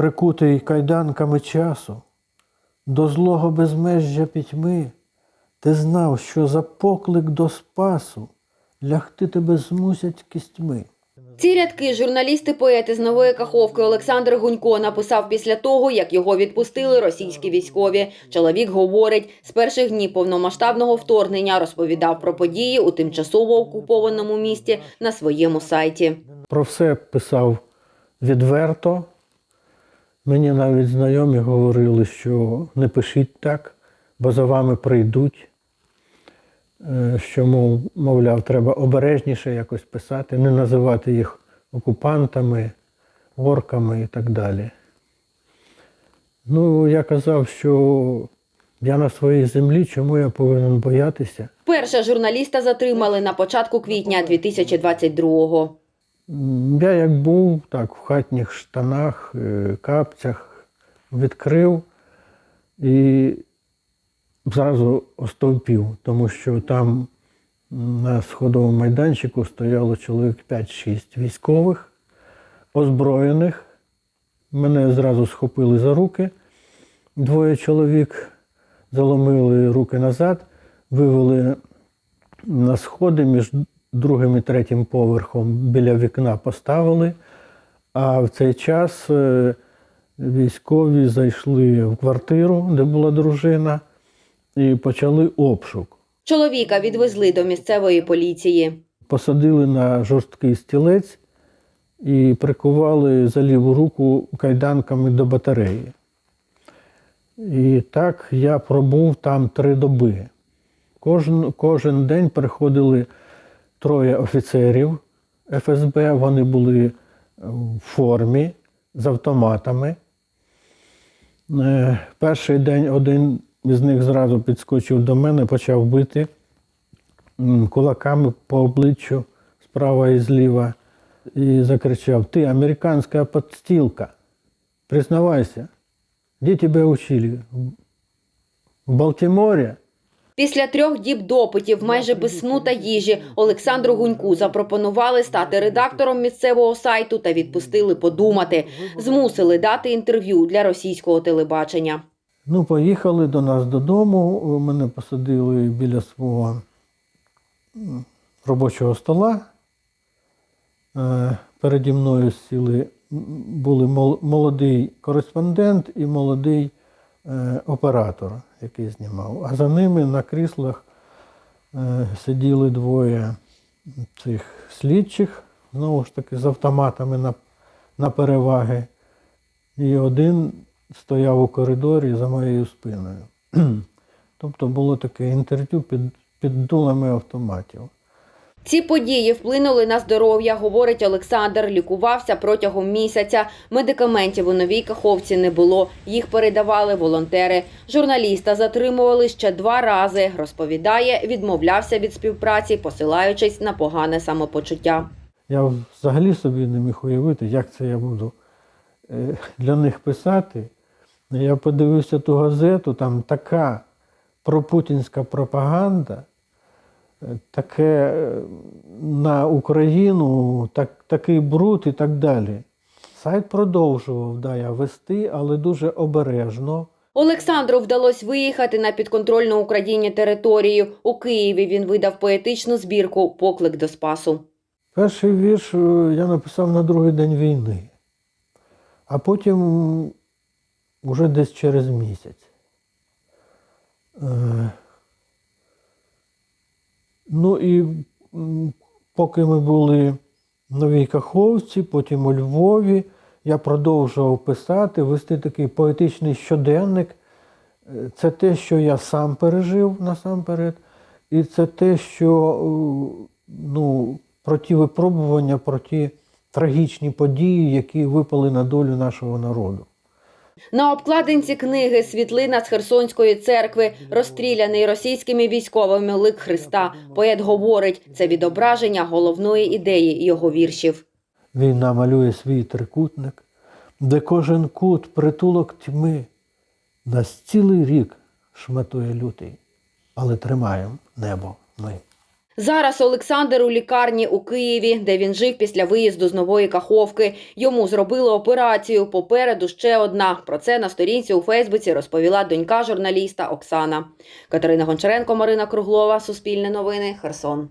прикутий кайданками часу, до злого безмежжя пітьми, ти знав, що за поклик до спасу лягти тебе змусять кістьми. Ці рядки журналісти-поети з нової каховки Олександр Гунько написав після того, як його відпустили російські військові. Чоловік говорить, з перших днів повномасштабного вторгнення розповідав про події у тимчасово окупованому місті на своєму сайті. Про все писав відверто. Мені навіть знайомі говорили, що не пишіть так, бо за вами прийдуть. Е, Що, мов, мовляв, треба обережніше якось писати, не називати їх окупантами, орками і так далі. Ну, я казав, що я на своїй землі, чому я повинен боятися? Перша журналіста затримали на початку квітня 2022-го. Я як був, так, в хатніх штанах, е, капцях відкрив і зразу остовпів, тому що там на сходовому майданчику стояло чоловік 5-6 військових, озброєних. Мене зразу схопили за руки. Двоє чоловік заломили руки назад, вивели на сходи між другим і третім поверхом біля вікна поставили. А в цей час е, військові зайшли в квартиру, де була дружина, і почали обшук. Чоловіка відвезли до місцевої поліції. Посадили на жорсткий стілець і прикували за ліву руку кайданками до батареї. І так я пробув там три доби. Кожен, кожен день приходили троє офіцерів ФСБ, вони були в формі з автоматами. Е, Перший день один із них зразу підскочив до мене, почав бити кулаками по обличчю справа і зліва і закричав: Ти американська подстілка, признавайся, де тебе учили? В Балтіморі? Після трьох діб допитів, майже без сну та їжі, Олександру Гуньку запропонували стати редактором місцевого сайту та відпустили подумати. Змусили дати інтерв'ю для російського телебачення. Ну, поїхали до нас додому. Мене посадили біля свого робочого стола. Е, Переді мною сіли, були молодий кореспондент і молодий е, оператор, який знімав. А за ними на кріслах е, сиділи двоє цих слідчих, знову ж таки, з автоматами на, на переваги. І один стояв у коридорі за моєю спиною. Тобто було таке інтерв'ю під, під дулами автоматів. Ці події вплинули на здоров'я, говорить Олександр. Лікувався протягом місяця. Медикаментів у новій каховці не було. Їх передавали волонтери. Журналіста затримували ще два рази. Розповідає, відмовлявся від співпраці, посилаючись на погане самопочуття. Я взагалі собі не міг уявити, як це я буду е, для них писати. Я подивився ту газету, там така пропутінська пропаганда, таке е, на Україну, так, такий бруд і так далі. Сайт продовжував да, я вести, але дуже обережно. Олександру вдалося виїхати на підконтрольну Україні територію. У Києві він видав поетичну збірку Поклик до спасу. Перший вірш е, я написав на другий день війни, а потім уже десь через місяць. Ну і поки ми були в Новій Каховці, потім у Львові, я продовжував писати, вести такий поетичний щоденник. Е, Це те, що я сам пережив насамперед, і це те, що е, ну, про ті випробування, про ті трагічні події, які випали на долю нашого народу. На обкладинці книги світлина з Херсонської церкви, розстріляний російськими військовими лик Христа. Поет говорить, це відображення головної ідеї його віршів. Війна малює свій трикутник, де кожен кут притулок тьми. Нас цілий рік шматує лютий, але тримаємо небо ми. Зараз Олександр у лікарні у Києві, де він жив після виїзду з нової Каховки. Йому зробили операцію. Попереду ще одна. Про це на сторінці у Фейсбуці розповіла донька журналіста Оксана. Катерина Гончаренко, Марина Круглова, Суспільне новини, Херсон.